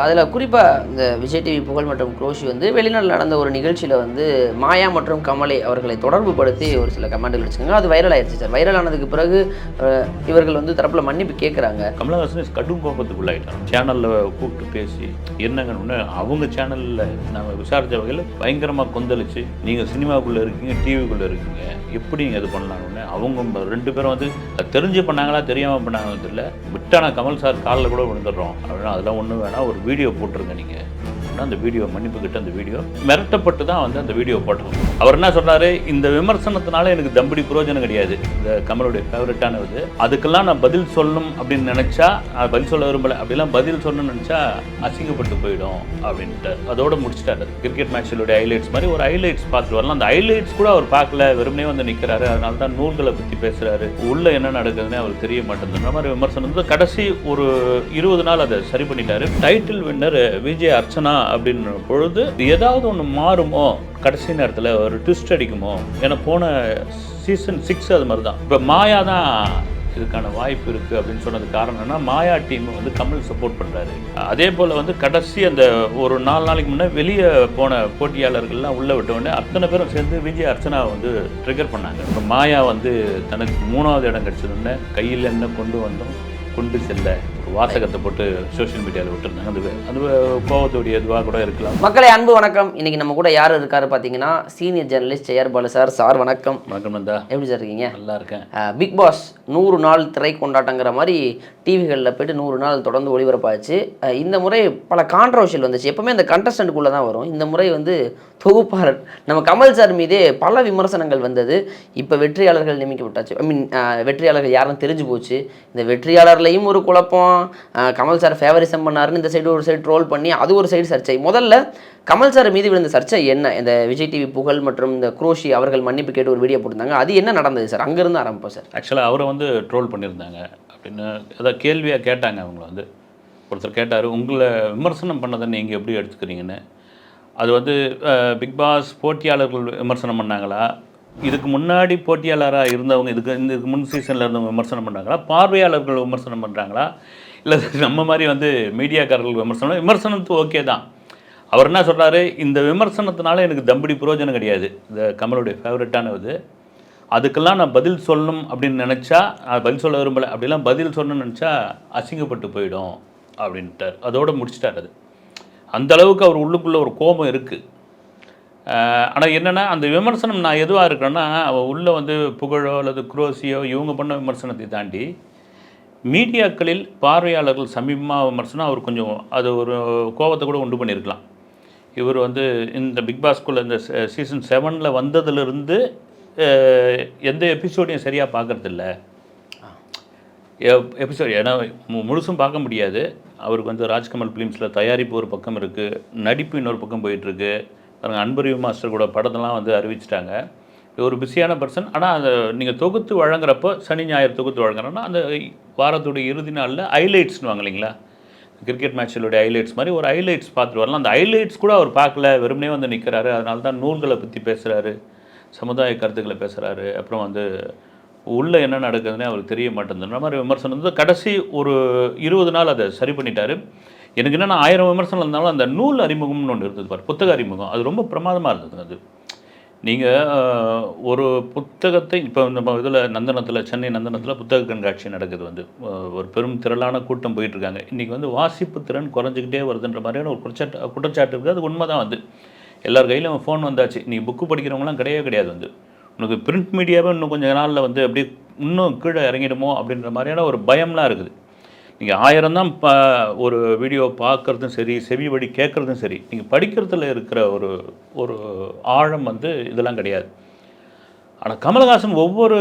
அதில் குறிப்பாக இந்த விஜய் டிவி புகழ் மற்றும் குரோஷி வந்து வெளிநாட்டில் நடந்த ஒரு நிகழ்ச்சியில் வந்து மாயா மற்றும் கமலை அவர்களை தொடர்பு படுத்தி ஒரு சில கமெண்ட்கள் வச்சுருக்காங்க அது வைரல் ஆயிடுச்சு சார். வைரல் ஆனதுக்கு பிறகு இவர்கள் வந்து தரப்பில் மன்னிப்பு கேட்குறாங்க கமலஹாசன் கடும் கோபத்துக்குள்ளாயிட்டான் சேனலில் கூப்பிட்டு பேசி என்னங்கன்னு அவங்க சேனலில் நாங்கள் விசாரித்த வகையில் பயங்கரமாக கொந்தளிச்சு நீங்கள் சினிமாக்குள்ளே இருக்கீங்க டிவிக்குள்ளே இருக்கீங்க எப்படி நீங்கள் இது பண்ணலாம்னு அவங்க ரெண்டு பேரும் வந்து தெரிஞ்சு பண்ணாங்களா தெரியாமல் பண்ணாங்கன்னு தெரியல. விட்டா நான் கமல் சார் காலில் கூட விழுந்துடுறோம். அப்படின்னா அதெல்லாம் ஒன்றும் வேணாம். ஒரு வீடியோ போட்டிருங்க நீங்கள் அப்படின்னா அந்த வீடியோ மன்னிப்பு கிட்ட அந்த வீடியோ மிரட்டப்பட்டு தான் வந்து அந்த வீடியோ போட்டோம். அவர் என்ன சொல்றாரு இந்த விமர்சனத்தினால எனக்கு தம்படி பிரயோஜனம் கிடையாது. இந்த கமலுடைய ஃபேவரட்டான இது அதுக்கெல்லாம் நான் பதில் சொல்லணும் அப்படின்னு நினைச்சா பதில் சொல்ல விரும்பல. அப்படிலாம் பதில் சொல்லணும்னு நினைச்சா அசிங்கப்பட்டு போயிடும் அப்படின்ட்டு அதோட முடிச்சிட்டாரு. கிரிக்கெட் மேட்சிலுடைய ஹைலைட்ஸ் மாதிரி ஒரு ஹைலைட்ஸ் பார்த்துட்டு வரலாம். அந்த ஹைலைட்ஸ் கூட அவர் பார்க்கல. வெறுமனே வந்து நிற்கிறாரு அதனால தான் நூல்களை பற்றி பேசுறாரு. உள்ள என்ன நடக்குதுன்னு அவர் தெரிய மாட்டேங்குது மாதிரி விமர்சனம். வந்து கடைசி ஒரு இருபது நாள் அதை சரி பண்ணிட்டாரு. டைட்டில் வின்னர் விஜய் அர்ச்சனா அப்படின்ற பொழுது ஏதாவது ஒன்று மாறுமோ கடைசி நேரத்தில் ஒரு ட்விஸ்ட் அடிக்குமோ ஏன்னா போன சீசன் சிக்ஸ் அது மாதிரி தான் இப்போ மாயா தான் இதுக்கான வாய்ப்பு இருக்குது அப்படின்னு சொன்னது காரணம்னா மாயா டீம் வந்து கமல் சப்போர்ட் பண்ணுறாரு அதே போல் வந்து கடைசி அந்த ஒரு நாலு நாளைக்கு முன்னே வெளியே போன போட்டியாளர்கள்லாம் உள்ளே விட்ட உடனே அத்தனை பேரும் சேர்ந்து விஜய் அர்ச்சனா வந்து ட்ரிகர் பண்ணாங்க. இப்போ மாயா வந்து தனக்கு மூணாவது இடம் கிடச்சதுன்னு கையில் என்ன கொண்டு வந்தோம்? கொண்டு செல்ல. வாசகத்தை போட்டு சோஷியல் மீடியாவில் விட்டுருந்தாங்க. அது அது கோவத்துடைய இதுவாக கூட இருக்கலாம். மக்களே அன்பு வணக்கம். இன்னைக்கு நம்ம கூட யார் இருக்காரு பார்த்தீங்கன்னா senior journalist Jayar Balu sir. Sir வணக்கம். வணக்கம் நந்தா. எப்படி சார் இருக்கீங்க? நல்லா இருக்கேன். பிக் பாஸ் நூறு நாள் திரை கொண்டாட்டங்கிற மாதிரி டிவிகளில் போயிட்டு நூறு நாள் தொடர்ந்து ஒளிபரப்பாச்சு. இந்த முறை பல கான்ட்ரவர்ஷியல் வந்துச்சு. எப்பவுமே அந்த கண்டஸ்டன்ட்டுக்குள்ளே தான் வரும். இந்த முறை வந்து தொகுப்பாளர் நம்ம கமல் சார் மீதே பல விமர்சனங்கள் வந்தது. இப்போ வெற்றியாளர்கள் நியமிக்கப்பட்டாச்சு. ஐ மீன் வெற்றியாளர்கள் யாருன்னு தெரிஞ்சு போச்சு. இந்த வெற்றியாளர்லையும் ஒரு குழப்பம். கமல் சார் ஃபேவரிசம் பண்ணாருன்னு இந்த சைடு ஒரு சைடு ட்ரோல் பண்ணி அது ஒரு சைடு சர்ச்சை. முதல்ல கமல் சார் மீது விழுந்த சர்ச்சை என்ன? இந்த விஜய் டிவி புகழ் மற்றும் இந்த குரோஷி அவர்கள் மன்னிப்பு கேட்டு ஒரு வீடியோ போட்டிருந்தாங்க. அது என்ன நடந்தது சார்? அங்கேருந்து ஆரம்பிப்போம் சார். ஆக்சுவலாக அவரை வந்து ட்ரோல் பண்ணியிருந்தாங்க. அப்படின்னு ஏதாவது கேள்வியாக கேட்டாங்க அவங்கள வந்து. ஒருத்தர் கேட்டார் உங்களை விமர்சனம் பண்ணதை நீங்கள் எப்படி எடுத்துக்கிறீங்கன்னு? அது வந்து பிக் பாஸ் போட்டியாளர்கள் விமர்சனம் பண்ணாங்களா? இதுக்கு முன்னாடி போட்டியாளராக இருந்தவங்க இதுக்கு இந்த இதுக்கு முன் சீசனில் இருந்தவங்க விமர்சனம் பண்ணாங்களா? பார்வையாளர்கள் விமர்சனம் பண்ணுறாங்களா இல்லை நம்ம மாதிரி வந்து மீடியாக்காரர்கள் விமர்சனம் விமர்சனத்து ஓகே தான். அவர் என்ன சொல்கிறாரு இந்த விமர்சனத்தினால எனக்கு தம்படி புரோஜனம் கிடையாது. இந்த கமலுடைய ஃபேவரட்டான இது அதுக்கெல்லாம் நான் பதில் சொல்லணும் அப்படின்னு நினச்சா நான் பதில் சொல்ல விரும்பலை அப்படிலாம் பதில் சொல்லணும்னு நினச்சா அசிங்கப்பட்டு போயிடும் அப்படின்ட்டார். அதோடு முடிச்சிட்டார் அது. அந்த அளவுக்கு அவர் உள்ளுக்குள்ளே ஒரு கோபம் இருக்குது ஆனால் என்னென்னா அந்த விமர்சனம் நான் எதுவாக இருக்கிறேன்னா அவள் உள்ளே வந்து புகழோ அல்லது குரோசியோ இவங்க பண்ண விமர்சனத்தை தாண்டி மீடியாக்களில் பார்வையாளர்கள் சமீபமாக விமர்சனம் அவர் கொஞ்சம் அது ஒரு கோபத்தை கூட உண்டு பண்ணியிருக்கலாம். இவர் வந்து இந்த பிக் பாஸ்குள்ளே இந்த சீசன் செவனில் வந்ததுலேருந்து எந்த எபிசோடையும் சரியாக பார்க்கறதில்ல. எபிசோட் ஏன்னா மு- முழுசும் பார்க்க முடியாது. அவருக்கு வந்து ராஜ்கமல் ஃபிலிம்ஸில் தயாரிப்பு ஒரு பக்கம் இருக்குது நடிப்பு இன்னொரு பக்கம் போயிட்டுருக்கு. பாருங்க அன்பறிவு மாஸ்டர் கூட படத்தெல்லாம் வந்து அறிவிச்சிட்டாங்க. ஒரு பிஸியான பர்சன் ஆனால் அதை நீங்கள் தொகுத்து வழங்குறப்போ சனி ஞாயிறு தொகுத்து வழங்குறோன்னா அந்த வாரத்துடைய இறுதி நாளில் ஹைலைட்ஸ்னு இல்லைங்களா? கிரிக்கெட் மேட்சிலுடைய ஹைலைட்ஸ் மாதிரி ஒரு ஹைலைட்ஸ் பார்த்துட்டு வரலாம். அந்த ஹைலைட்ஸ் கூட அவர் பார்க்கல. வெறுமனே வந்து நிற்கிறாரு அதனால தான் நூல்களை பற்றி பேசுகிறாரு சமுதாய கருத்துக்களை பேசுகிறாரு அப்புறம் வந்து உள்ளே என்ன நடக்குதுன்னு அவருக்கு தெரிய மாட்டேங்குதுன்ற மாதிரி விமர்சனம் வந்து கடைசி ஒரு இருபது நாள் அதை சரி பண்ணிட்டாரு. எனக்கு என்னென்னா ஆயிரம் விமர்சனம் இருந்தாலும் அந்த நூல் அறிமுகம்னு ஒன்று இருந்தது பார். புத்தக அறிமுகம். அது ரொம்ப பிரமாதமாக இருந்தது அது. நீங்கள் ஒரு புத்தகத்தை இப்போ நம்ம இதில் நந்தனத்தில் சென்னை நந்தனத்தில் புத்தக கண்காட்சி நடக்குது வந்து. ஒரு பெரும் திரளான கூட்டம் போயிட்டுருக்காங்க. இன்றைக்கி வந்து வாசிப்பு திறன் குறைஞ்சிக்கிட்டே வருதுன்ற மாதிரியான ஒரு குற்றச்சாட்டு குற்றச்சாட்டு இருக்குது. அது உண்மை தான் வந்து. எல்லார் கையிலும் ஃபோன் வந்தாச்சு. நீ புக்கு படிக்கிறவங்களாம் கிடையவே கிடையாது வந்து. உனக்கு பிரிண்ட் மீடியாவே இன்னும் கொஞ்சம் நாளில் வந்து அப்படியே இன்னும் கீழே இறங்கிடுமோ அப்படின்ற மாதிரியான ஒரு பயம்லாம் இருக்குது. நீங்கள் ஆயிரம் தான் ப ஒரு வீடியோ பார்க்குறதும் சரி செவி வழி கேட்குறதும் சரி நீங்கள் படிக்கிறதுல இருக்கிற ஒரு ஒரு ஆழம் வந்து இதெல்லாம் கிடையாது. ஆனால் கமலஹாசன் ஒவ்வொரு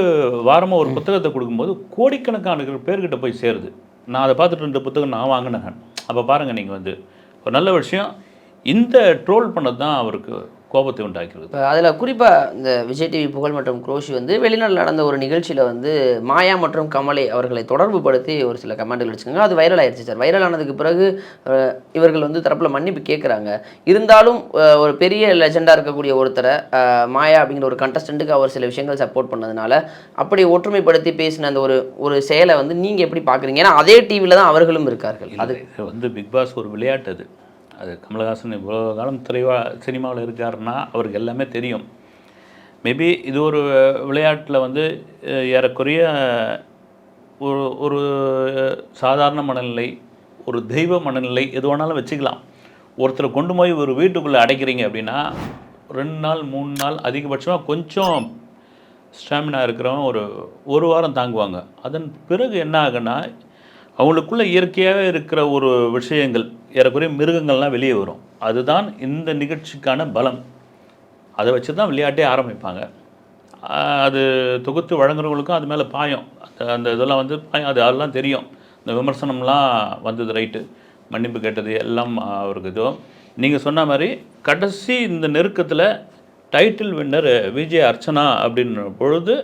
வாரமும் ஒரு புத்தகத்தை கொடுக்கும்போது கோடிக்கணக்கான பேர்கிட்ட போய் சேருது. நான் அதை பார்த்துட்டு இந்த புத்தகம் நான் வாங்கினேன். அப்போ பாருங்கள் நீங்கள் வந்து ஒரு நல்ல விஷயம். இந்த ட்ரோல் பண்ணது தான் அவருக்கு கோபத்தை உண்டாக்கிறது இப்போ அதில் குறிப்பாக இந்த விஜய் டிவி புகழ் மற்றும் குரோஷி வந்து வெளிநாட்டில் நடந்த ஒரு நிகழ்ச்சியில் வந்து மாயா மற்றும் கமலை அவர்களை தொடர்பு படுத்தி ஒரு சில கமெண்ட்கள் வச்சுக்கோங்க அது வைரல் ஆயிடுச்சு சார் வைரல் ஆனதுக்கு பிறகு இவர்கள் வந்து தரப்பில் மன்னிப்பு கேட்குறாங்க இருந்தாலும் ஒரு பெரிய லெஜெண்டாக இருக்கக்கூடிய ஒருத்தரை மாயா அப்படிங்கிற ஒரு கண்டஸ்டண்ட்டுக்கு அவர் சில விஷயங்கள் சப்போர்ட் பண்ணதுனால அப்படி ஒற்றுமைப்படுத்தி பேசின அந்த ஒரு ஒரு செயலை வந்து நீங்கள் எப்படி பார்க்குறீங்க? ஏன்னா அதே டிவியில் தான் அவர்களும் இருக்கார்கள். அது வந்து பிக் பாஸ் ஒரு விளையாட்டு அது. அது கமலஹாசன் இவ்வளோ காலம் திரைவா சினிமாவில் இருக்காருன்னா அவருக்கு எல்லாமே தெரியும். மேபி இது ஒரு விளையாட்டில் வந்து ஏறக்குறைய ஒரு ஒரு சாதாரண மனநிலை ஒரு தெய்வ மனநிலை எது வேணாலும் வச்சுக்கலாம். ஒருத்தரை கொண்டு போய் ஒரு வீட்டுக்குள்ளே அடைக்கிறீங்க அப்படின்னா ரெண்டு நாள் மூணு நாள் அதிகபட்சமாக கொஞ்சம் ஸ்டாமினா இருக்கிறவங்க ஒரு ஒரு வாரம் தாங்குவாங்க. அதன் பிறகு என்ன ஆகுன்னா அவங்களுக்குள்ள இயற்கையாகவே இருக்கிற ஒரு விஷயங்கள் ஏறக்குறைய மிருகங்கள்லாம் வெளியே வரும். அதுதான் இந்த நிகழ்ச்சிக்கான பலம். அதை வச்சு தான் விளையாட்டே ஆரம்பிப்பாங்க. அது தொகுத்து வழங்குறவங்களுக்கும் அது மேலே பாயம். அந்த அந்த இதெல்லாம் வந்து பாயம். அது அதெல்லாம் தெரியும். இந்த விமர்சனம்லாம் வந்தது ரைட்டு. மன்னிப்பு கேட்டது எல்லாம் அவருக்கு இதோ. நீங்கள் சொன்ன மாதிரி கடைசி இந்த நெருக்கத்தில் டைட்டில் வின்னர் விஜய் அர்ச்சனா அப்படின்ற பொழுது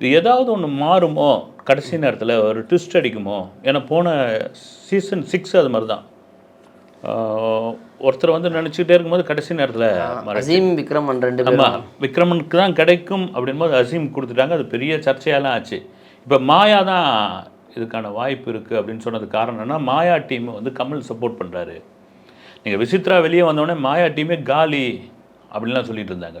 இது ஏதாவது ஒன்று மாறுமோ? கடைசி நேரத்தில் ஒரு ட்விஸ்ட் அடிக்குமோ? ஏன்னா போன சீசன் சிக்ஸ் அது மாதிரி தான் ஒருத்தர் வந்து நினச்சிக்கிட்டே இருக்கும்போது கடைசி நேரத்தில் அசீம் விக்ரமன் ரெண்டு ஆமாம் விக்ரமனுக்கு தான் கிடைக்கும் அப்படின்போது அசீம் கொடுத்துட்டாங்க. அது பெரிய சர்ச்சையெல்லாம் ஆச்சு. இப்போ மாயா தான் இதுக்கான வாய்ப்பு இருக்குது அப்படின்னு சொன்னது காரணம் என்ன மாயா டீம் வந்து கமல் சப்போர்ட் பண்ணுறாரு நீங்கள் விசித்ரா வெளியே வந்தோடனே மாயா டீமே காலி அப்படின்லாம் சொல்லிட்டு இருந்தாங்க.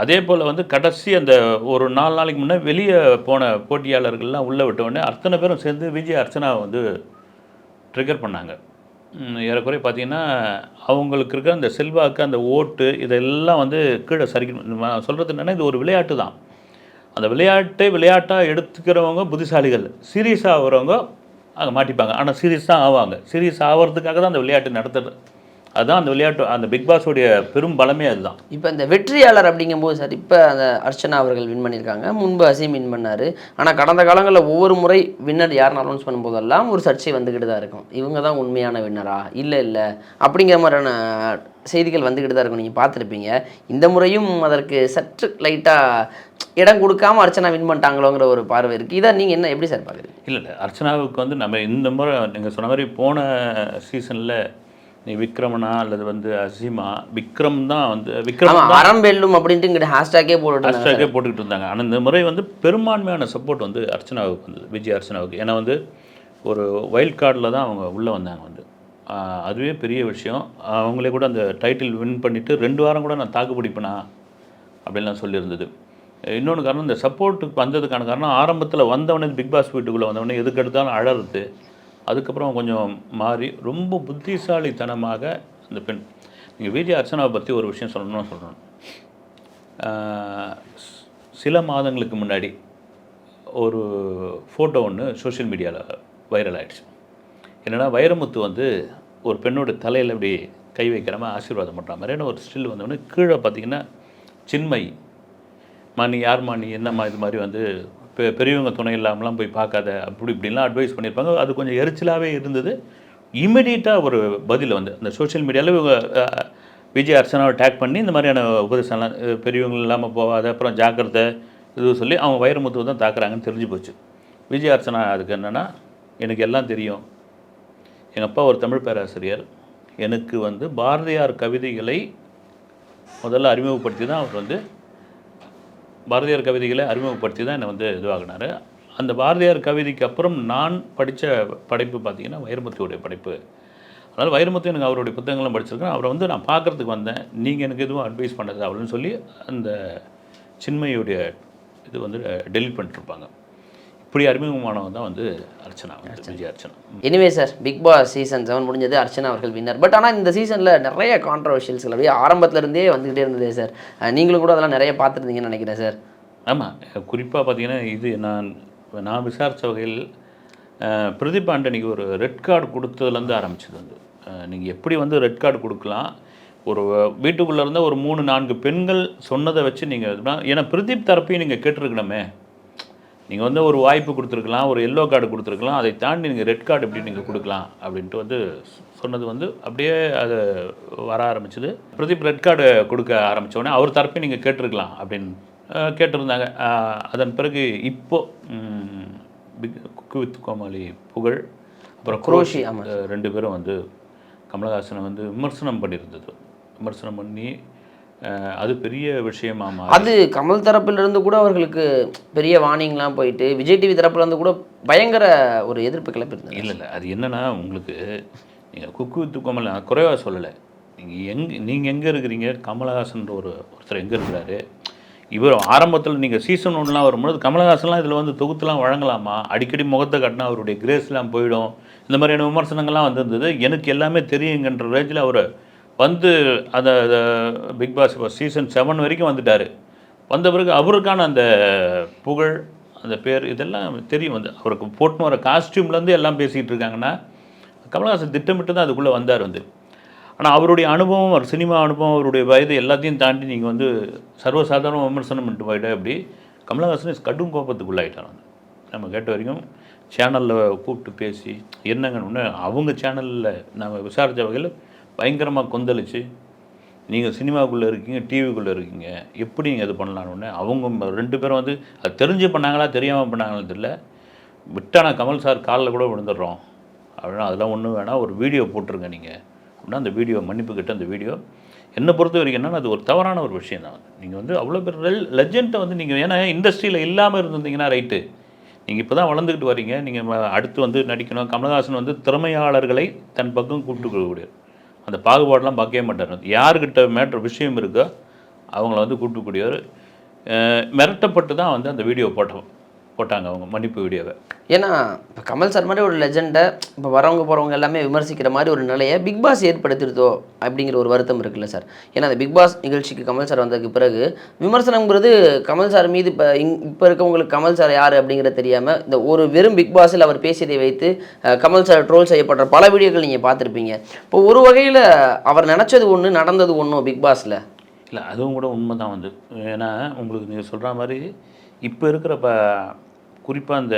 அதே போல் வந்து கடைசி அந்த ஒரு நாலு நாளைக்கு முன்னே வெளியே போன போட்டியாளர்கள்லாம் உள்ளே விட்டவுடனே அத்தனை பேரும் சேர்ந்து விஜய் அர்ச்சனாவை வந்து ட்ரிகர் பண்ணாங்க. ஏறக்குறைய பார்த்தீங்கன்னா அவங்களுக்கு இருக்க அந்த செல்வாக்கு அந்த ஓட்டு இதெல்லாம் வந்து கீழே சரிக்கணும். நான் சொல்கிறது என்னென்னா இது ஒரு விளையாட்டு தான். அந்த விளையாட்டை விளையாட்டாக எடுத்துக்கிறவங்க புத்திசாலிகள். சீரியஸாக ஆகிறவங்க அங்கே மாட்டிப்பாங்க. ஆனால் சீரியஸ் தான் ஆவாங்க. சீரியஸ் ஆகிறதுக்காக தான் அந்த விளையாட்டு நடத்துறது. அதுதான் அந்த விளையாட்டு அந்த பிக் பாஸோடைய பெரும் பலமே அதுதான். இப்போ இந்த வெற்றியாளர் அப்படிங்கும்போது சார் இப்போ அந்த அர்ச்சனா அவர்கள் வின் பண்ணியிருக்காங்க. முன்பு அசீம் வின் பண்ணார். ஆனால் கடந்த காலங்களில் ஒவ்வொரு முறை வின்னர் யார் அனௌன்ஸ் பண்ணும்போதெல்லாம் ஒரு சர்ச்சை வந்துக்கிட்டு தான் இருக்கும். இவங்க தான் உண்மையான வின்னரா? இல்லை இல்லை. அப்படிங்கிற மாதிரியான செய்திகள் வந்துக்கிட்டு தான் இருக்கும். நீங்கள் பார்த்துருப்பீங்க. இந்த முறையும் அதற்கு சற்று லைட்டாக இடம் கொடுக்காம அர்ச்சனா வின் பண்ணிட்டாங்களோங்கிற ஒரு பார்வை இருக்குது இதை நீங்கள் என்ன எப்படி சார் பார்க்குறீங்க? இல்லை இல்லை. அர்ச்சனாவுக்கு வந்து நம்ம இந்த முறை நீங்கள் சொன்ன மாதிரி போன சீசனில் நீ விக்ரமனா அல்லது வந்து அசீமா விக்ரம் தான் வந்து விக்ரம் அறம் வெல்லும் அப்படின்ட்டு இங்கிட்ட ஹேஷ்டாகே போட்டுட்டு ஹேஷ்டாகே போட்டுக்கிட்டு இருந்தாங்க. ஆனால் இந்த முறை வந்து பெரும்பான்மையான சப்போர்ட் வந்து அர்ச்சனாவுக்கு வந்தது விஜய் அர்ச்சனாவுக்கு. ஏன்னா வந்து ஒரு வைல்ட் கார்டில் தான் அவங்க உள்ளே வந்தாங்க வந்து. அதுவே பெரிய விஷயம். அவங்களே கூட அந்த டைட்டில் வின் பண்ணிவிட்டு ரெண்டு வாரம் கூட நான் தாக்கு பிடிப்பேனா அப்படின்லாம் சொல்லியிருந்தது. இன்னொன்று காரணம் இந்த சப்போர்ட்டுக்கு வந்ததுக்கான காரணம் ஆரம்பத்தில் வந்தவொடனே பிக் பாஸ் வீட்டுக்குள்ளே வந்தவொடனே எதுக்கு எடுத்தாலும் அழறது. அதுக்கப்புறம் கொஞ்சம் மாறி ரொம்ப புத்திசாலித்தனமாக அந்த பெண் நீங்கள் விஜய் அர்ச்சனாவை பற்றி ஒரு விஷயம் சொல்லணும்னு சொல்லணும் சில மாதங்களுக்கு முன்னாடி ஒரு ஃபோட்டோ ஒன்று சோஷியல் மீடியாவில் வைரல் ஆகிடுச்சு என்னென்னா வைரமுத்து வந்து ஒரு பெண்ணோட தலையில் இப்படி கை வைக்கிறமா ஆசீர்வாதம் பண்ணுற மாதிரியான ஒரு ஸ்டில் வந்தோடனே கீழே பார்த்தீங்கன்னா சின்மை மா நீ யார்மா நீ என்னம்மா இது மாதிரி வந்து பெரியவங்க துணை இல்லாமலாம் போய் பார்க்காத அப்படி இப்படிலாம் அட்வைஸ் பண்ணியிருப்பாங்க. அது கொஞ்சம் எரிச்சலாகவே இருந்தது. இமிடியேட்டாக ஒரு பதில் வந்து அந்த சோஷியல் மீடியாவில் இவங்க விஜய் அர்ச்சனாவை டேக் பண்ணி இந்த மாதிரியான உபதேசம்லாம் அஹ், பெரியவங்க இல்லாமல் போகாத அப்புறம் ஜாக்கிரதை இது சொல்லி அவங்க வைரமுத்துவை தான் தாக்குறாங்கன்னு தெரிஞ்சு போச்சு. விஜய் அர்ச்சனா அதுக்கு என்னென்னா எனக்கு எல்லாம் தெரியும். எங்கள் அப்பா ஒரு தமிழ் பேராசிரியர். எனக்கு வந்து பாரதியார் கவிதைகளை முதல்ல அறிமுகப்படுத்தி தான் அவர் வந்து பாரதியார் கவிதைகளை அறிமுகப்படுத்தி தான் என்னை வந்து இதுவாகினார் அந்த பாரதியார் கவிதைக்கு அப்புறம் நான் படித்த படைப்பு பார்த்தீங்கன்னா வைரமுத்தியுடைய படைப்பு. அதனால் வைரமுத்து எனக்கு அவருடைய புத்தகங்களும் படிச்சிருக்கேன் அவரை வந்து நான் பார்க்குறதுக்கு வந்தேன். நீங்கள் எனக்கு எதுவும் அட்வைஸ் பண்ணது அப்படின்னு சொல்லி அந்த சின்மையுடைய இது வந்து டெலிட் பண்ணிட்டுருப்பாங்க இப்படி அறிமுகமானவங்க தான் வந்து Archana Vijay Archana. Anyway sir Bigg Boss season seven முடிஞ்சது. அர்ச்சனா அவர்கள் வின்னர் பட் ஆனால் இந்த சீசனில் நிறைய கான்ட்ரவர்ஷியல்ஸ்கள் அப்படியே ஆரம்பத்துல இருந்தே வந்துக்கிட்டே இருந்ததே சார் நீங்களும் கூட அதெல்லாம் நிறைய பார்த்துருந்தீங்கன்னு நினைக்கிறேன் சார் ஆமாம் குறிப்பாக பார்த்தீங்கன்னா இது நான் நான் விசாரித்த வகையில் பிரதீப் ஆண்டனிக்கு ஒரு ரெட் கார்டு கொடுத்ததுலேருந்து ஆரம்பிச்சது வந்து. நீங்கள் எப்படி வந்து ரெட் கார்டு கொடுக்கலாம்? ஒரு வீட்டுக்குள்ளே இருந்த ஒரு மூணு நான்கு பெண்கள் சொன்னதை வச்சு நீங்கள் ஏன்னா பிரதீப் தரப்பையும் நீங்கள் கேட்டிருக்கணுமே. நீங்கள் வந்து ஒரு வாய்ப்பு கொடுத்துருக்கலாம் ஒரு எல்லோ கார்டு கொடுத்துருக்கலாம் அதை தாண்டி நீங்கள் ரெட் கார்டு எப்படி நீங்கள் கொடுக்கலாம் அப்படின்ட்டு வந்து சொன்னது வந்து அப்படியே அது வர ஆரம்பிச்சது. பிரதீப் ரெட் கார்டு கொடுக்க ஆரம்பிச்ச உடனே அவர் தரப்பே நீங்கள் கேட்டிருக்கலாம் அப்படின்னு கேட்டிருந்தாங்க. அதன் பிறகு இப்போ ம், பிக் குக்கு வித் கோமாளி புகழ் அப்புறம் குரோஷி, ரெண்டு பேரும் வந்து கமலஹாசனை வந்து விமர்சனம் பண்ணியிருந்தது. விமர்சனம் பண்ணி அது பெரிய விஷயமா அது கமல் தரப்புல இருந்து கூட அவர்களுக்கு பெரிய வார்னிங்லாம் போயிட்டு விஜய் டிவி தரப்புல இருந்து கூட பயங்கர ஒரு எதிர்ப்பு கிளப்பியிருந்தாங்க இல்லை இல்லை அது என்னன்னா உங்களுக்கு நீங்கள் குக்கு வித்து கமல் குறைவாக சொல்லலை. நீங்கள் எங்கே நீங்கள் எங்கே இருக்கிறீங்க? கமலஹாசன்ற ஒரு ஒருத்தர் எங்கே இருக்கிறாரு? இவர் ஆரம்பத்தில் நீங்கள் சீசன் ஒன்றுலாம் வரும்போது கமலஹாசன்லாம் இதில் வந்து தொகுத்துலாம் வழங்கலாமா? அடிக்கடி முகத்தை காட்டினா அவருடைய கிரேஸ்லாம் போயிடும். இந்த மாதிரியான விமர்சனங்கள்லாம் வந்திருந்தது. எனக்கு எல்லாமே தெரியுங்கன்ற ரேஞ்சில் அவர் வந்து அதை பிக் பாஸ் இப்போ சீசன் செவன் வரைக்கும் வந்துட்டார். வந்த பிறகு அவருக்கான அந்த புகழ் அந்த பேர் இதெல்லாம் தெரியும். வந்து அவருக்கு போட்டுன்னு வர காஸ்டியூம்லேருந்து எல்லாம் பேசிகிட்டு இருக்காங்கன்னா கமலஹாசன் திட்டமிட்டு தான் அதுக்குள்ளே வந்தார் வந்து. ஆனால் அவருடைய அனுபவம் அவர் சினிமா அனுபவம் அவருடைய வயது எல்லாத்தையும் தாண்டி நீங்கள் வந்து சர்வசாதாரண விமர்சனம் பண்ணிட்டு போயிட்டே அப்படி கமலஹாசன் கடும் கோபத்துக்குள்ளாயிட்டார் வந்து. நம்ம கேட்ட வரைக்கும் சேனலில் கூப்பிட்டு பேசி என்னங்கன்னு அவங்க சேனலில் நம்ம விசாரித்த வகையில் பயங்கரமாக கொந்தளிச்சு நீங்கள் சினிமாவுக்குள்ளே இருக்கீங்க டிவிக்குள்ளே இருக்கீங்க எப்படி நீங்கள் இது பண்ணலான்னு அவங்க ரெண்டு பேரும் வந்து அது தெரிஞ்சு பண்ணாங்களா தெரியாமல் பண்ணாங்களான்னு தெரியல. விட்டான கமல் சார் காலில் கூட விழுந்துடுறோம். அப்படின்னா அதெல்லாம் ஒன்றும் வேணாம் ஒரு வீடியோ போட்டிருங்க நீங்கள் அப்படின்னா அந்த வீடியோ மன்னிப்பு கிட்ட அந்த வீடியோ. என்னை பொறுத்த வரைக்கும் என்னென்னா அது ஒரு தவறான ஒரு விஷயம் தான். நீங்கள் வந்து அவ்வளோ பேர் ரெல் லெஜெண்ட்டை வந்து நீங்கள் ஏன்னா இண்டஸ்ட்ரியில் இல்லாமல் இருந்திருந்தீங்கன்னா ரைட்டு நீங்கள் இப்போ தான் வளர்ந்துக்கிட்டு வரீங்க. நீங்கள் அடுத்து வந்து நடிக்கணும். கமலஹாசன் வந்து திறமையாளர்களை தன் பக்கம் கூப்பிட்டுக்கூடிய அந்த பாகுபாடெலாம் பார்க்கவே மாட்டார். யாருக்கிட்ட மேட்ரு விஷயம் இருக்கோ அவங்கள வந்து கூப்பிட்டுக்கூடியவர் மிரட்டப்பட்டு தான் வந்து அந்த வீடியோ போட்டோம். போட்டாங்க அவங்க மன்னிப்பு வீடியோவை. ஏன்னா இப்போ கமல் சார் மாதிரி ஒரு லெஜெண்டை இப்போ வரவங்க போகிறவங்க எல்லாமே விமர்சிக்கிற மாதிரி ஒரு நிலையை பிக் பாஸ் ஏற்படுத்திருதோ அப்படிங்கிற ஒரு வருத்தம் இருக்குல்ல சார். ஏன்னா அந்த பிக் பாஸ் நிகழ்ச்சிக்கு கமல் சார் வந்ததுக்கு பிறகு விமர்சனங்கிறது கமல் சார் மீது இப்போ இங் இப்போ இருக்கவங்களுக்கு கமல் சார் யார் அப்படிங்கிறது தெரியாமல் இந்த ஒரு வெறும் பிக் பாஸில் அவர் பேசியதை வைத்து கமல் சார் ட்ரோல் செய்யப்படுற பல வீடியோக்கள் நீங்கள் பார்த்துருப்பீங்க. இப்போ ஒரு வகையில் அவர் நினச்சது ஒன்று நடந்தது ஒன்றும் பிக் பாஸில்? இல்லை அதுவும் கூட உண்மை தான் வந்து. ஏன்னா உங்களுக்கு நீங்கள் சொல்கிற மாதிரி இப்போ இருக்கிற ப குறிப்பாக அந்த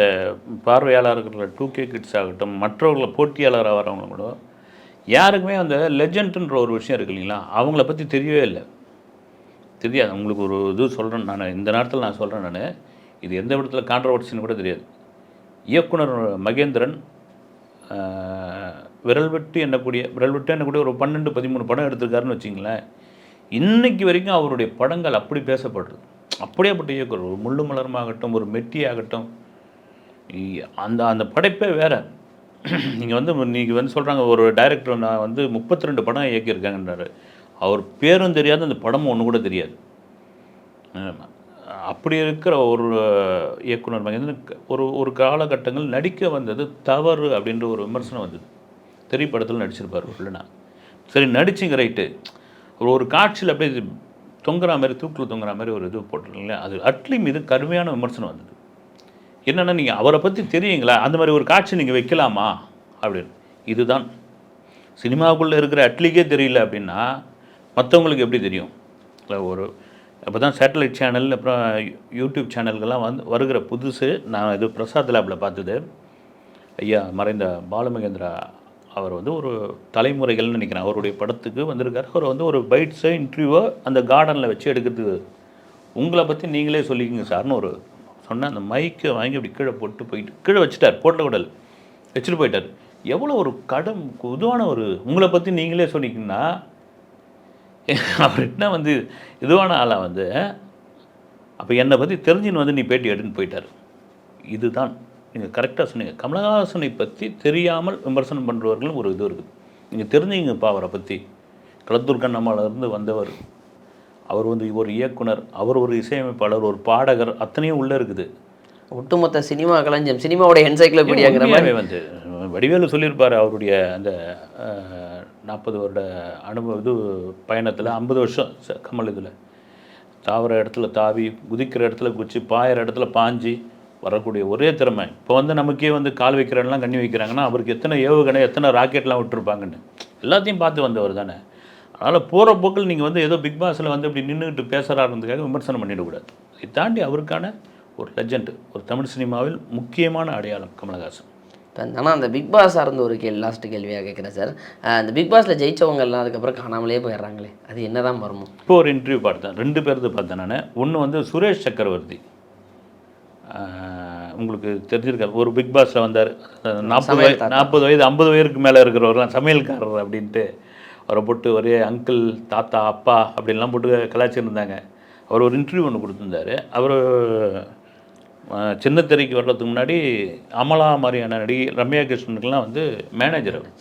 பார்வையாளர்கள் டூ கே கிட்ஸ் ஆகட்டும் மற்றவர்களை போட்டியாளராக வரவங்க கூட யாருக்குமே அந்த லெஜண்ட்ன்ற ஒரு விஷயம் இருக்கு இல்லைங்களா? அவங்கள பற்றி தெரியவே இல்லை. தெரியாது. உங்களுக்கு ஒரு இது சொல்கிறேன் நான். இந்த நேரத்தில் நான் சொல்கிறேன் நான். இது எந்த விதத்தில் கான்ட்ரவர்சின்னு கூட தெரியாது. இயக்குனர் மகேந்திரன் விரல் விட்டு எண்ணக்கூடிய விரல் விட்டு எண்ணக்கூடிய ஒரு பன்னெண்டு பதிமூணு படம் எடுத்திருக்காருன்னு வச்சிங்களேன். இன்றைக்கு வரைக்கும் அவருடைய படங்கள் அப்படி பேசப்படுறது அப்படியேப்பட்ட இயக்குனர் ஒரு முள்ளு மலரமாகட்டும் ஒரு மெட்டி ஆகட்டும் அந்த அந்த படைப்பே வேறு. நீங்கள் வந்து நீங்கள் வந்து சொல்கிறாங்க ஒரு டைரக்டர் நான் வந்து முப்பத்தி ரெண்டு படம் இயக்கியிருக்காங்கன்றாரு அவர் பேரும் தெரியாது அந்த படமும் ஒன்று கூட தெரியாது. அப்படி இருக்கிற ஒரு இயக்குனர் மகேந்திரன் ஒரு ஒரு காலகட்டங்கள் நடிக்க வந்தது தவறு அப்படின்ற ஒரு விமர்சனம் வந்தது. திரைப்படத்தில் நடிச்சிருப்பார் இல்லைனா. சரி நடிச்சிங்க ரைட்டு. ஒரு ஒரு காட்சியில் அப்படியே தொங்குற மாதிரி தூக்கில் தொங்குற மாதிரி ஒரு இது போட்டிருக்கீங்களே அது அட்லி மீது கடுமையான விமர்சனம் வந்தது. என்னென்னா நீங்கள் அவரை பற்றி தெரியுங்களா? அந்த மாதிரி ஒரு காட்சி நீங்கள் வைக்கலாமா? அப்படின்னு. இதுதான். சினிமாவுக்குள்ளே இருக்கிற அட்லிக்கே தெரியல அப்படின்னா மற்றவங்களுக்கு எப்படி தெரியும்? இல்லை ஒரு அப்போ தான் சேட்டலைட் சேனல் அப்புறம் யூடியூப் சேனல்கள்லாம் வந்து வருகிற புதுசு. நான் இது பிரசாத் லேபில் பார்த்தது. ஐயா மறைந்த பாலுமகேந்திரா அவர் வந்து ஒரு தலைமுறைகள்னு நினைக்கிறேன். அவருடைய படத்துக்கு வந்திருக்காரு. அவர் வந்து ஒரு பைட்ஸை இன்டர்வியூவை அந்த கார்டனில் வச்சு எடுக்கிறதுக்கு உங்களை பற்றி நீங்களே சொல்லிக்கங்க சார்னு ஒரு சொன்ன அந்த மைக்கை வாங்கி அப்படி கீழே போட்டு போயிட்டு கீழே வச்சுட்டார் போட்ட கூடல் வச்சுட்டு போயிட்டார். எவ்வளோ ஒரு கடம் இதுவான ஒரு உங்களை பற்றி நீங்களே சொன்னீங்கன்னா அவர் என்ன வந்து இதுவான ஆளாக வந்து அப்போ என்னை பற்றி தெரிஞ்சுன்னு வந்து நீ பேட்டி எடுன்னு போயிட்டார். இதுதான். நீங்கள் கரெக்டாக சொன்னீங்க. கமலஹாசனை பற்றி தெரியாமல் விமர்சனம் பண்ணுறவர்களும் ஒரு இது இருக்குது. நீங்கள் தெரிஞ்சுங்கப்பா அவரை பற்றி களத்தூர் கண்ணம்மாவிலேருந்து வந்தவர். அவர் வந்து ஒரு இயக்குனர் அவர் ஒரு இசையமைப்பாளர் ஒரு பாடகர் அத்தனையும் உள்ளே இருக்குது. ஒட்டுமொத்த சினிமா கலைஞம் சினிமாவோட என்சைக்ளோபீடியாங்கிற மாதிரி. வந்து வடிவேலு சொல்லியிருப்பார் அவருடைய அந்த நாற்பது வருட அனுபவ இது பயணத்தில் ஐம்பது வருஷம் கமல் இதில். தாவர இடத்துல தாவி குதிக்கிற இடத்துல குச்சி பாயிற இடத்துல பாஞ்சி வரக்கூடிய ஒரே திறமை. இப்போ வந்து நமக்கே வந்து கால் வைக்கிறலாம் கண்ணி வைக்கிறாங்கன்னா அவருக்கு எத்தனை ஏவுகணை எத்தனை ராக்கெட்லாம் விட்டுருப்பாங்கன்னு. எல்லாத்தையும் பார்த்து வந்தவர் தானே. அதனால் போகிற போக்கில் நீங்கள் வந்து ஏதோ பிக் பாஸில் வந்து இப்படி நின்றுக்கிட்டு பேசுகிறாருன்றதுக்காக விமர்சனம் பண்ணிடக்கூடாது. இதை தாண்டி அவருக்கான ஒரு லெஜெண்ட் ஒரு தமிழ் சினிமாவில் முக்கியமான அடையாளம் கமலஹாசன். ஆனால் அந்த பிக் பாஸ் சார்ந்த ஒரு கேள்வி லாஸ்ட் கேள்வியாக கேட்குறேன் சார் அந்த பிக் பாஸில் ஜெயிச்சவங்க எல்லாம் அதுக்கப்புறம் காணாமலே போயிடுறாங்களே அது என்னதான் மர்மம் இப்போ ஒரு இன்டர்வியூ பார்த்தேன். ரெண்டு பேர்து பார்த்தேன் நான். ஒன்று வந்து சுரேஷ் சக்கரவர்த்தி. உங்களுக்கு தெரிஞ்சிருக்காரு ஒரு பிக் பாஸில் வந்தார். நாற்பது வயது நாற்பது வயது ஐம்பது வயதுக்கு மேலே இருக்கிறவர்லாம் சமையல்காரர் அப்படின்ட்டு. அவரை போட்டு ஒரே அங்கிள் தாத்தா அப்பா அப்படின்லாம் போட்டு கலாச்சிருந்தாங்க அவர் ஒரு இன்டர்வியூ ஒன்று கொடுத்துருந்தாரு. அவர் சின்னத்திரைக்கு வர்றதுக்கு முன்னாடி அமலா மாதிரியான நடிகை ரம்யா கிருஷ்ணனுக்குலாம் வந்து மேனேஜர் அவர்.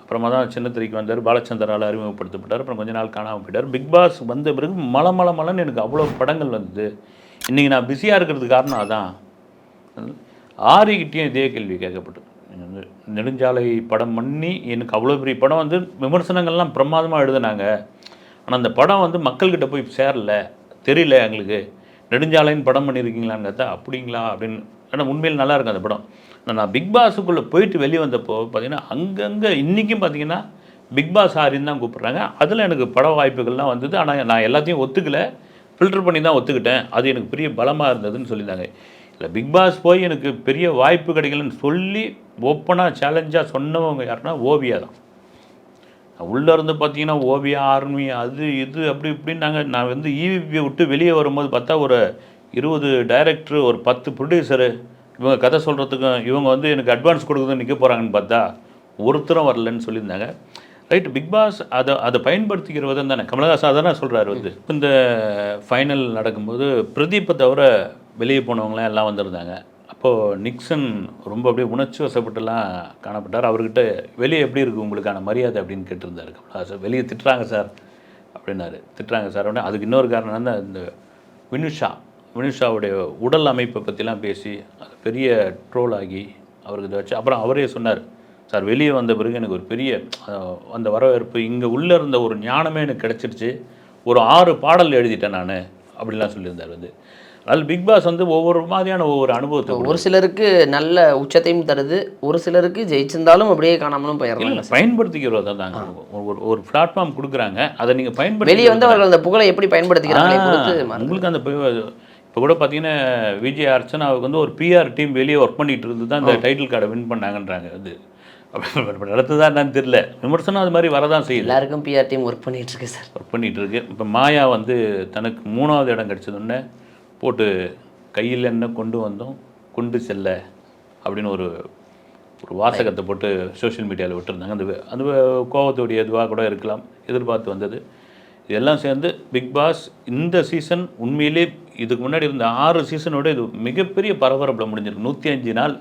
அப்புறமா தான் சின்னத்திரைக்கு வந்தார். பாலச்சந்தரால் அறிமுகப்படுத்தப்பட்டார். அப்புறம் கொஞ்ச நாள் காணாமல் போயிட்டார். பிக் பாஸ் வந்த பிறகு மலை மலை மலைன்னு எனக்கு அவ்வளோ படங்கள் வந்தது. இன்றைக்கி நான் பிஸியாக இருக்கிறதுக்கு காரணம் அதான். ஆரிக்கிட்டேயும் இதே கேள்வி கேட்கப்பட்டு நெடுஞ்சாலை படம் பண்ணி எனக்கு அவ்வளோ பெரிய படம் வந்து விமர்சனங்கள்லாம் பிரமாதமாக எழுதுனாங்க. ஆனால் அந்த படம் வந்து மக்கள்கிட்ட போய் சேரல. தெரியல எங்களுக்கு. நெடுஞ்சாலைன்னு படம் பண்ணியிருக்கீங்களான்னு கேட்டால் அப்படிங்களா அப்படின்னு. ஆனால் உண்மையில் நல்லா இருக்கும் அந்த படம். நான் பிக் பாஸுக்குள்ளே போயிட்டு வெளியே வந்தப்போ பார்த்தீங்கன்னா அங்கங்கே இன்றைக்கும் பார்த்தீங்கன்னா பிக் பாஸ் ஆரின்னு தான் கூப்பிட்றாங்க. அதில் எனக்கு பட வாய்ப்புகள்லாம் வந்தது. ஆனால் நான் எல்லாத்தையும் ஒத்துக்கலை. ஃபில்டர் பண்ணி தான் ஒத்துக்கிட்டேன். அது எனக்கு பெரிய பலமாக இருந்ததுன்னு சொல்லியிருந்தாங்க. இல்லை பிக் பாஸ் போய் எனக்கு பெரிய வாய்ப்பு கிடைக்கலன்னு சொல்லி ஓப்பனாக சேலஞ்சாக சொன்னவங்க யாருன்னா ஓவியா தான். உள்ளே இருந்து பார்த்தீங்கன்னா ஓவியா ஆர்மி அது இது அப்படி இப்படின்னு நாங்கள் நான் வந்து ஈவிபியை விட்டு வெளியே வரும்போது பார்த்தா ஒரு இருபது டைரக்டர் ஒரு பத்து ப்ரொடியூசரு இவங்க கதை சொல்கிறதுக்கும் இவங்க வந்து எனக்கு அட்வான்ஸ் கொடுக்குறது நிற்க போகிறாங்கன்னு பார்த்தா ஒருத்தரும் வரலன்னு சொல்லியிருந்தாங்க. ரைட் பிக் பாஸ் அதை அதை பயன்படுத்திக்கிற விதம் தானே. கமலஹாசன் அதான் சொல்கிறாரு வந்து. இந்த ஃபைனல் நடக்கும்போது பிரதீப்பை தவிர வெளியே போனவங்களாம் எல்லாம் வந்திருந்தாங்க. அப்போது நிக்சன் ரொம்ப அப்படியே உணர்ச்சி வசப்பட்டுலாம் காணப்பட்டார். அவர்கிட்ட வெளியே எப்படி இருக்குது உங்களுக்கான மரியாதை? அப்படின்னு கேட்டிருந்தாரு. சார் வெளியே திட்டுறாங்க சார். அப்படின்னாரு. திட்டுறாங்க சார். அப்படின்னா அதுக்கு இன்னொரு காரணம் என்னன்னா இந்த வினுஷா வினுஷாவுடைய உடல் அமைப்பை பற்றிலாம் பேசி அது பெரிய ட்ரோல் ஆகி அவருக்கு இதை வச்சு அப்புறம் அவரே சொன்னார் சார் வெளியே வந்த பிறகு எனக்கு ஒரு பெரிய அந்த வரவேற்பு இங்கே உள்ளே இருந்த ஒரு ஞானமே எனக்கு கிடச்சிருச்சு. ஒரு ஆறு பாடல் எழுதிட்டேன் நான். அப்படிலாம் சொல்லியிருந்தார் வந்து. அதனால் பிக் பாஸ் வந்து ஒவ்வொரு மாதிரியான ஒவ்வொரு அனுபவத்தை. ஒரு சிலருக்கு நல்ல உச்சத்தையும் தருது ஒரு சிலருக்கு ஜெயிச்சிருந்தாலும் அப்படியே காணாமலும் இல்லை பயன்படுத்திக்கிறதா தாங்க ஒரு ஒரு பிளாட்ஃபார்ம் கொடுக்குறாங்க அதை நீங்கள் பயன்படுத்தி வெளியே வந்து அவர்கள் அந்த புகழை எப்படி மாறுது. உங்களுக்கு அந்த இப்போ கூட பார்த்தீங்கன்னா விஜய் அர்ச்சனாவுக்கு வந்து ஒரு பிஆர் டீம் வெளியே ஒர்க் பண்ணிட்டு இருந்து தான் இந்த டைட்டில் கார்டை வின் பண்ணாங்கன்றாங்க அது. நடத்துதா என்னன்னு தெரியல. விமர்சனம் அது மாதிரி வரதான் செய்யுது. எல்லாருக்கும் பிஆர் டீம் ஒர்க் பண்ணிட்டு இருக்கு சார். ஒர்க் பண்ணிட்டு இருக்கு. இப்போ மாயா வந்து தனக்கு மூணாவது இடம் கிடைச்சதுன்னே போட்டு கையில் என்ன கொண்டு வந்தோம்? கொண்டு செல்ல அப்படின்னு ஒரு ஒரு வாசகத்தை போட்டு சோஷியல் மீடியாவில் விட்டுருந்தாங்க. அந்த அந்த கோபத்துடைய இதுவாக கூட இருக்கலாம். எதிர்பார்த்து வந்தது. இதெல்லாம் சேர்ந்து பிக் பாஸ் இந்த சீசன் உண்மையிலே இதுக்கு முன்னாடி இருந்த ஆறு சீசனோட இது மிகப்பெரிய பரபரப்பில் முடிஞ்சிருக்கு. நூற்றி அஞ்சு நாள்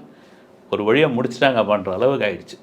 ஒரு வழியாக முடிச்சிட்டாங்க அப்படின்ற அளவுக்கு ஆயிடுச்சு.